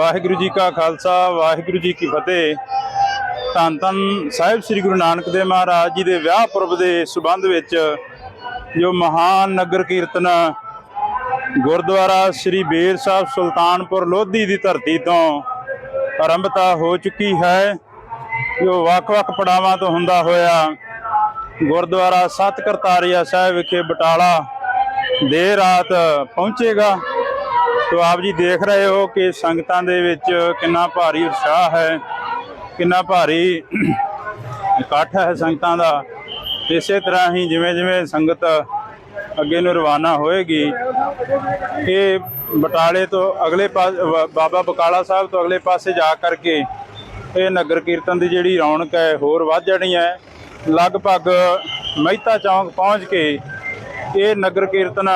ਵਾਹਿਗੁਰੂ ਜੀ ਕਾ ਖਾਲਸਾ, ਵਾਹਿਗੁਰੂ ਜੀ ਕੀ ਫਤਿਹ। ਧੰਨ ਧੰਨ ਸਾਹਿਬ ਸ੍ਰੀ ਗੁਰੂ ਨਾਨਕ ਦੇਵ ਮਹਾਰਾਜ ਜੀ ਦੇ ਵਿਆਹ ਪੁਰਬ ਦੇ ਸਬੰਧ ਵਿੱਚ ਜੋ ਮਹਾਨ ਨਗਰ ਕੀਰਤਨ ਗੁਰਦੁਆਰਾ ਸ੍ਰੀ ਬੇਰ ਸਾਹਿਬ ਸੁਲਤਾਨਪੁਰ ਲੋਧੀ ਦੀ ਧਰਤੀ ਤੋਂ ਆਰੰਭਤਾ ਹੋ ਚੁੱਕੀ ਹੈ, ਜੋ ਵੱਖ-ਵੱਖ ਪੜਾਵਾਂ ਤੋਂ ਹੁੰਦਾ ਹੋਇਆ ਗੁਰਦੁਆਰਾ ਸਤ ਕਰਤਾਰੀਆ ਸਾਹਿਬ ਵਿਖੇ ਬਟਾਲਾ ਦੇਰ ਰਾਤ ਪਹੁੰਚੇਗਾ। ਤੋ ਆਪ ਜੀ ਦੇਖ ਰਹੇ ਹੋ ਕਿ ਸੰਗਤਾਂ ਦੇ ਵਿੱਚ ਕਿੰਨਾ ਭਾਰੀ ਉਤਸ਼ਾਹ ਹੈ, ਕਿੰਨਾ ਭਾਰੀ ਇਕੱਠ ਹੈ ਸੰਗਤਾਂ ਦਾ। ਇਸੇ ਤਰ੍ਹਾਂ ਹੀ ਜਿਵੇਂ ਜਿਵੇਂ ਸੰਗਤ ਅੱਗੇ ਨੂੰ ਰਵਾਨਾ ਹੋਏਗੀ, ਇਹ ਬਟਾਲੇ ਤੋਂ ਅਗਲੇ ਪਾਸੇ ਬਾਬਾ ਬਕਾਲਾ ਸਾਹਿਬ ਤੋਂ ਅਗਲੇ ਪਾਸੇ ਜਾ ਕਰਕੇ ਇਹ ਨਗਰ ਕੀਰਤਨ ਦੀ ਜਿਹੜੀ ਰੌਣਕ ਹੈ, ਹੋਰ ਵੱਧ ਜਾਣੀ ਹੈ। ਲਗਭਗ ਮਹਿਤਾ ਚੌਂਕ ਪਹੁੰਚ ਕੇ ਇਹ ਨਗਰ ਕੀਰਤਨ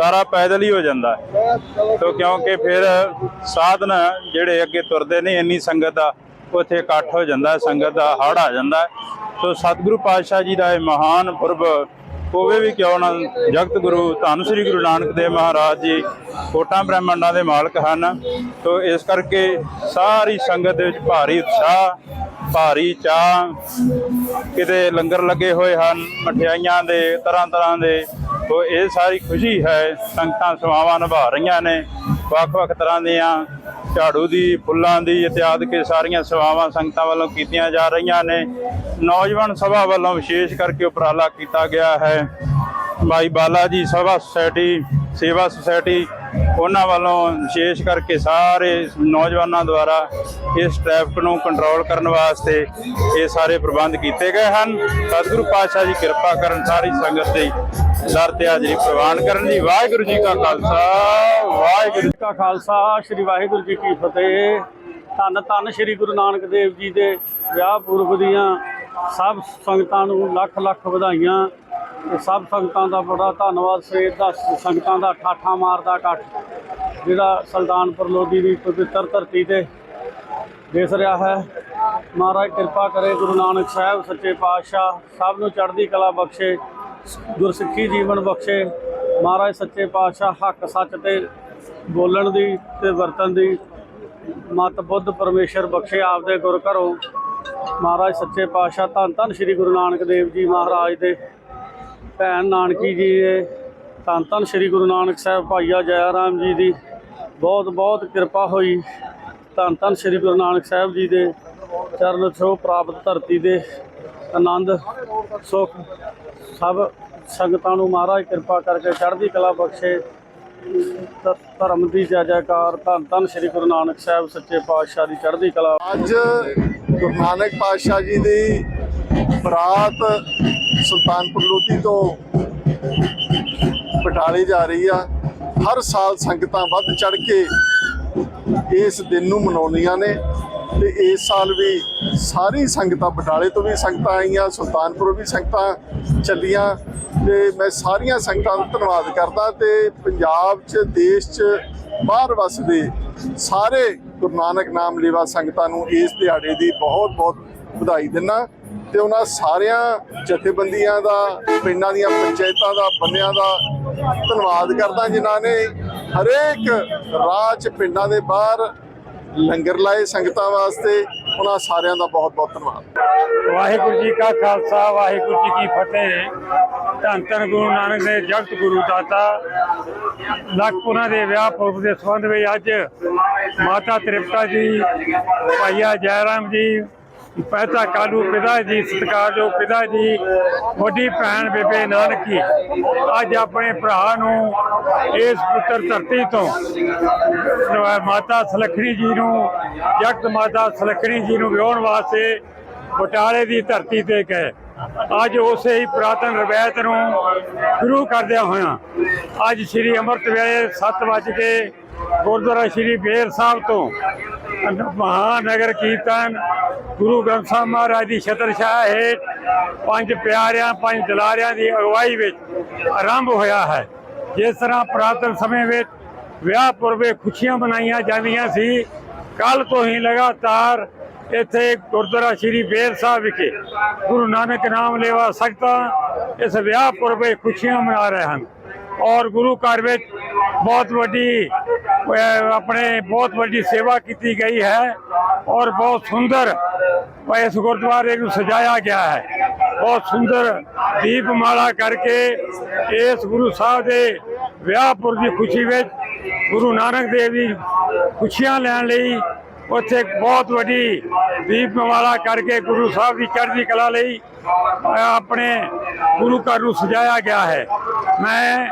ਸਾਰਾ ਪੈਦਲ ਹੀ ਹੋ ਜਾਂਦਾ ਹੈ। ਤੋ ਕਿਉਂਕਿ ਫਿਰ ਸਾਧਨ ਜਿਹੜੇ ਅੱਗੇ ਤੁਰਦੇ ਨੇ, ਇੰਨੀ ਸੰਗਤ ਦਾ, ਉੱਥੇ ਇਕੱਠ ਹੋ ਜਾਂਦਾ ਸੰਗਤ ਦਾ ਹੜ ਆ ਜਾਂਦਾ ਸੋ ਸਤਿਗੁਰੂ ਪਾਤਸ਼ਾਹ ਜੀ ਦਾ ਇਹ ਮਹਾਨ ਪੁਰਬ ਹੋਵੇ ਵੀ ਕਿਉਂ ਨਾ, ਜਗਤ ਗੁਰੂ, ਧੰਨ ਸ੍ਰੀ ਗੁਰੂ ਨਾਨਕ ਦੇਵ ਮਹਾਰਾਜ ਜੀ, ਕੋਟਾਂ ਬ੍ਰਹਮੰਡਾਂ ਦੇ ਮਾਲਕ ਹਨ। ਸੋ ਇਸ ਕਰਕੇ ਸਾਰੀ ਸੰਗਤ ਦੇ ਵਿੱਚ ਭਾਰੀ ਉਤਸ਼ਾਹ, ਭਾਰੀ ਚਾਹ ਕਿਤੇ ਲੰਗਰ ਲੱਗੇ ਹੋਏ ਹਨ, ਮਠਿਆਈਆਂ ਦੇ ਤਰ੍ਹਾਂ ਤਰ੍ਹਾਂ ਦੇ ਸੋ ਇਹ ਸਾਰੀ ਖੁਸ਼ੀ ਹੈ, ਸੰਗਤਾਂ ਸੇਵਾਵਾਂ ਨਿਭਾ ਰਹੀਆਂ ਨੇ। ਵੱਖ-ਵੱਖ ਤਰ੍ਹਾਂ ਦੀਆਂ ਝਾੜੂ ਦੀ, ਫੁੱਲਾਂ ਦੀ ਇਤਿਆਦ ਕੇ ਸਾਰੀਆਂ ਸੇਵਾਵਾਂ ਸੰਗਤਾਂ ਵੱਲੋਂ ਕੀਤੀਆਂ ਜਾ ਰਹੀਆਂ ਨੇ। ਨੌਜਵਾਨ ਸਭਾ ਵੱਲੋਂ ਵਿਸ਼ੇਸ਼ ਕਰਕੇ ਉਪਰਾਲਾ ਕੀਤਾ ਗਿਆ ਹੈ। ਭਾਈ ਬਾਲਾ ਜੀ ਸਭਾ ਸੁਸਾਇਟੀ, ਸੇਵਾ ਸੁਸਾਇਟੀ, ਉਹਨਾਂ ਵੱਲੋਂ ਵਿਸ਼ੇਸ਼ ਕਰਕੇ ਸਾਰੇ ਨੌਜਵਾਨਾਂ ਦੁਆਰਾ ਇਸ ਟ੍ਰੈਫਿਕ ਨੂੰ ਕੰਟਰੋਲ ਕਰਨ ਵਾਸਤੇ ਇਹ ਸਾਰੇ ਪ੍ਰਬੰਧ ਕੀਤੇ ਗਏ ਹਨ। ਸਤਿਗੁਰੂ ਪਾਤਸ਼ਾਹ ਜੀ ਕਿਰਪਾ ਕਰਨ ਸਾਰੀ ਸੰਗਤ ਦੇ ਦਰ ਤੇ ਹਾਜ਼ਰੀ ਪ੍ਰਵਾਨ ਕਰਨ ਜੀ ਵਾਹਿਗੁਰੂ ਜੀ ਕਾ ਖਾਲਸਾ, ਵਾਹਿਗੁਰੂ ਜੀ ਕਾ ਖਾਲਸਾ, ਸ੍ਰੀ ਵਾਹਿਗੁਰੂ ਜੀ ਕੀ ਫਤਿਹ। ਧੰਨ ਧੰਨ ਸ੍ਰੀ ਗੁਰੂ ਨਾਨਕ ਦੇਵ ਜੀ ਦੇ ਵਿਆਹ ਪੁਰਬ ਦੀਆਂ ਸਭ ਸੰਗਤਾਂ ਨੂੰ ਲੱਖ ਲੱਖ ਵਧਾਈਆਂ। ਤੇ ਸਭ ਸੰਗਤਾਂ ਦਾ ਬੜਾ ਧੰਨਵਾਦ, ਸਵੇਰ ਦਾ ਸੰਗਤਾਂ ਦਾ ਠਾਠਾ ਮਾਰਦਾ ਇਕੱਠ, ਜਿਹੜਾ ਸੁਲਤਾਨਪੁਰ ਲੋਧੀ ਦੀ ਪਵਿੱਤਰ ਧਰਤੀ ਤੇ ਦਿਸ ਰਿਹਾ ਹੈ। ਮਹਾਰਾਜ ਕਿਰਪਾ ਕਰੇ ਗੁਰੂ ਨਾਨਕ ਸਾਹਿਬ, ਸੱਚੇ ਪਾਤਸ਼ਾਹ, ਸਭ ਨੂੰ ਚੜ੍ਹਦੀ ਕਲਾ ਬਖਸ਼ੇ। ਗੁਰਸਿੱਖੀ ਜੀਵਨ ਬਖਸ਼ੇ, ਮਹਾਰਾਜ ਸੱਚੇ ਪਾਤਸ਼ਾਹ ਹੱਕ ਸੱਚ ਤੇ ਬੋਲਣ ਦੀ ਤੇ ਵਰਤਨ ਦੀ, ਮਤ ਬੁੱਧ ਪਰਮੇਸ਼ਰ ਬਖਸ਼ੇ ਆਪਦੇ ਗੁਰ ਘਰੋਂ। ਮਹਾਰਾਜ ਸੱਚੇ ਪਾਤਸ਼ਾਹ ਧੰਨ ਧੰਨ ਸ੍ਰੀ ਗੁਰੂ ਨਾਨਕ ਦੇਵ ਜੀ ਮਹਾਰਾਜ ਦੇ ਭੈਣ ਨਾਨਕੀ ਜੀ ਦੇ, ਧੰਨ ਧੰਨ ਸ੍ਰੀ ਗੁਰੂ ਨਾਨਕ ਸਾਹਿਬ ਭਾਈਆ ਜੈ ਰਾਮ ਜੀ ਦੀ ਬਹੁਤ ਬਹੁਤ ਕਿਰਪਾ ਹੋਈ। ਧੰਨ ਧੰਨ ਸ੍ਰੀ ਗੁਰੂ ਨਾਨਕ ਸਾਹਿਬ ਜੀ ਦੇ ਚਰਨ ਛੋਹ ਪ੍ਰਾਪਤ ਧਰਤੀ ਦੇ ਆਨੰਦ, ਸੁਖ, ਸਭ ਸੰਗਤਾਂ ਨੂੰ ਮਹਾਰਾਜ ਕਿਰਪਾ ਕਰਕੇ ਚੜ੍ਹਦੀ ਕਲਾ ਬਖਸ਼ੇ। ਧ- ਧਰਮ ਦੀ ਜੈ ਜੈਕਾਰ, ਧੰਨ ਧੰਨ ਸ੍ਰੀ ਗੁਰੂ ਨਾਨਕ ਸਾਹਿਬ ਸੱਚੇ ਪਾਤਸ਼ਾਹ ਦੀ ਚੜ੍ਹਦੀ ਕਲਾ। ਅੱਜ ਗੁਰੂ ਨਾਨਕ ਪਾਤਸ਼ਾਹ ਜੀ ਦੀ ਬਰਾਤ ਸੁਲਤਾਨਪੁਰ ਲੋਧੀ ਤੋਂ ਬਟਾਲੇ ਜਾ ਰਹੀ ਆ। ਹਰ ਸਾਲ ਸੰਗਤਾਂ ਵੱਧ ਚੜ ਕੇ ਇਸ ਦਿਨ ਨੂੰ ਮਨਾਉਂਦੀਆਂ ਨੇ। ਤੇ ਇਸ ਸਾਲ ਵੀ ਸਾਰੀ ਸੰਗਤਾਂ, ਬਟਾਲੇ ਤੋਂ ਵੀ ਸੰਗਤਾਂ ਆਈਆਂ, ਸੁਲਤਾਨਪੁਰ ਵੀ ਸੰਗਤਾਂ ਚੱਲੀਆਂ ਤੇ ਮੈਂ ਸਾਰੀਆਂ ਸੰਗਤਾਂ ਦਾ ਧੰਨਵਾਦ ਕਰਦਾ ਤੇ ਪੰਜਾਬ 'ਚ, ਦੇਸ਼ 'ਚ, ਬਾਹਰ ਵਸਦੇ ਸਾਰੇ ਗੁਰੂ ਨਾਨਕ ਨਾਮ ਲੇਵਾ ਸੰਗਤਾਂ ਨੂੰ ਇਸ ਦਿਹਾੜੇ ਦੀ ਬਹੁਤ ਬਹੁਤ ਵਧਾਈ ਦਿੰਦਾ ਤੇ ਉਹਨਾਂ ਸਾਰਿਆਂ ਜਥੇਬੰਦੀਆਂ ਦਾ, ਪਿੰਡਾਂ ਦੀਆਂ ਪੰਚਾਇਤਾਂ ਦਾ ਬੰਦਿਆਂ ਦਾ ਧੰਨਵਾਦ ਕਰਦਾ ਜਿਨ੍ਹਾਂ ਨੇ ਹਰੇਕ ਰਾਜ 'ਚ ਪਿੰਡਾਂ ਦੇ ਬਾਹਰ ਲੰਗਰ ਲਾਏ ਸੰਗਤਾਂ ਵਾਸਤੇ, ਉਹਨਾਂ ਸਾਰਿਆਂ ਦਾ ਬਹੁਤ ਬਹੁਤ ਧੰਨਵਾਦ। ਵਾਹਿਗੁਰੂ ਜੀ ਕਾ ਖਾਲਸਾ, ਵਾਹਿਗੁਰੂ ਜੀ ਕੀ ਫਤਿਹ। ਧੰਨ ਧੰਨ ਗੁਰੂ ਨਾਨਕ ਦੇਵ ਜਗਤ ਗੁਰੂ ਦਾਤਾ। ਲਖਪੁਰਾ ਦੇ ਵਿਆਹ ਪੁਰਬ ਦੇ ਸੰਬੰਧ ਵਿੱਚ ਅੱਜ ਮਾਤਾ ਤ੍ਰਿਪਤਾ ਜੀ, ਭਾਈਆ ਜੈ ਰਾਮ ਜੀ ਪਹਿਤਾ ਕਾਲੂ, ਪਿਤਾ ਜੀ ਸਤਿਕਾਰਯੋਗ ਪਿਤਾ ਜੀ, ਵੱਡੀ ਭੈਣ ਬੇਬੇ ਨਾਨਕੀ। ਅੱਜ ਆਪਣੇ ਭਰਾ ਨੂੰ ਇਸ ਪੁੱਤਰ ਧਰਤੀ ਤੋਂ ਮਾਤਾ ਸਲਖਣੀ ਜੀ ਨੂੰ, ਜਗਤ ਮਾਤਾ ਸਲਖਣੀ ਜੀ ਨੂੰ ਵਿਆਹਣ ਵਾਸਤੇ ਬਟਾਲੇ ਦੀ ਧਰਤੀ ਤੇ ਗਏ। ਅੱਜ ਉਸੇ ਹੀ ਪੁਰਾਤਨ ਰਵਾਇਤ ਨੂੰ ਸ਼ੁਰੂ ਕਰਦਿਆਂ ਹੋਇਆਂ ਅੱਜ ਸ੍ਰੀ ਅੰਮ੍ਰਿਤ ਵੇਲੇ 7 ਵਜੇ ਕੇ ਗੁਰਦੁਆਰਾ ਸ੍ਰੀ ਬੇਰ ਸਾਹਿਬ ਤੋਂ ਮਹਾਨਗਰ ਕੀਰਤਨ ਗੁਰੂ ਗ੍ਰੰਥ ਸਾਹਿਬ ਮਹਾਰਾਜ ਦੀ ਛਤਰ ਹੇਠ ਪੰਜ ਪਿਆਰਿਆਂ, ਪੰਜ ਦਲਾਰਿਆਂ ਦੀ ਅਗਵਾਈ ਵਿੱਚ ਆਰੰਭ ਹੋਇਆ ਹੈ। ਜਿਸ ਤਰ੍ਹਾਂ ਪੁਰਾਤਨ ਸਮੇਂ ਵਿੱਚ ਵਿਆਹ ਪੁਰਬੇ ਖੁਸ਼ੀਆਂ ਮਨਾਈਆਂ ਜਾਂਦੀਆਂ ਸੀ ਕੱਲ ਤੋਂ ਹੀ ਲਗਾਤਾਰ ਇੱਥੇ ਗੁਰਦੁਆਰਾ ਸ੍ਰੀ ਬੇਰ ਸਾਹਿਬ ਵਿਖੇ ਗੁਰੂ ਨਾਨਕ ਨਾਮ ਲੈਵਾ ਸਕਤਾ ਇਸ ਵਿਆਹ ਪੁਰਬੇ ਖੁਸ਼ੀਆਂ ਮਨਾ ਰਹੇ ਹਨ। ਔਰ ਗੁਰੂ ਘਰ ਵਿੱਚ ਬਹੁਤ ਵੱਡੀ ਆਪਣੇ ਬਹੁਤ ਵੱਡੀ ਸੇਵਾ ਕੀਤੀ ਗਈ ਹੈ ਔਰ ਬਹੁਤ ਸੁੰਦਰ ਇਸ ਗੁਰਦੁਆਰੇ ਨੂੰ ਸਜਾਇਆ ਗਿਆ ਹੈ। ਬਹੁਤ ਸੁੰਦਰ ਦੀਪਮਾਲਾ ਕਰਕੇ ਇਸ ਗੁਰੂ ਸਾਹਿਬ ਦੇ ਵਿਆਹ ਪੁਰਬ ਦੀ ਖੁਸ਼ੀ ਵਿੱਚ ਗੁਰੂ ਨਾਨਕ ਦੇਵ ਜੀ ਖੁਸ਼ੀਆਂ ਲੈਣ ਲਈ ਉੱਥੇ ਬਹੁਤ ਵੱਡੀ ਦੀਪਮਾਲਾ ਕਰਕੇ ਗੁਰੂ ਸਾਹਿਬ ਦੀ ਚੜ੍ਹਦੀ ਕਲਾ ਲਈ ਆਪਣੇ ਗੁਰੂ ਘਰ ਨੂੰ ਸਜਾਇਆ ਗਿਆ ਹੈ। ਮੈਂ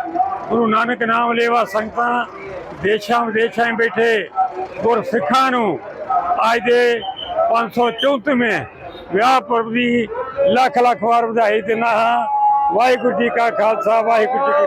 ਗੁਰੂ ਨਾਨਕ ਨਾਮ ਲੇਵਾ ਸੰਗਤਾਂ ਦੇਸ਼ਾਂ ਵਿਦੇਸ਼ਾਂ ਵਿੱਚ ਬੈਠੇ ਗੁਰਸਿੱਖਾਂ ਨੂੰ ਅੱਜ ਦੇ 534ਵੇਂ ਵਿਆਹ ਪੁਰਬ ਦੀ ਲੱਖ ਲੱਖ ਵਾਰ ਵਧਾਈ ਦਿੰਦਾ ਹਾਂ। ਵਾਹਿਗੁਰੂ ਜੀ ਕਾ ਖਾਲਸਾ, ਵਾਹਿਗੁਰੂ ਜੀ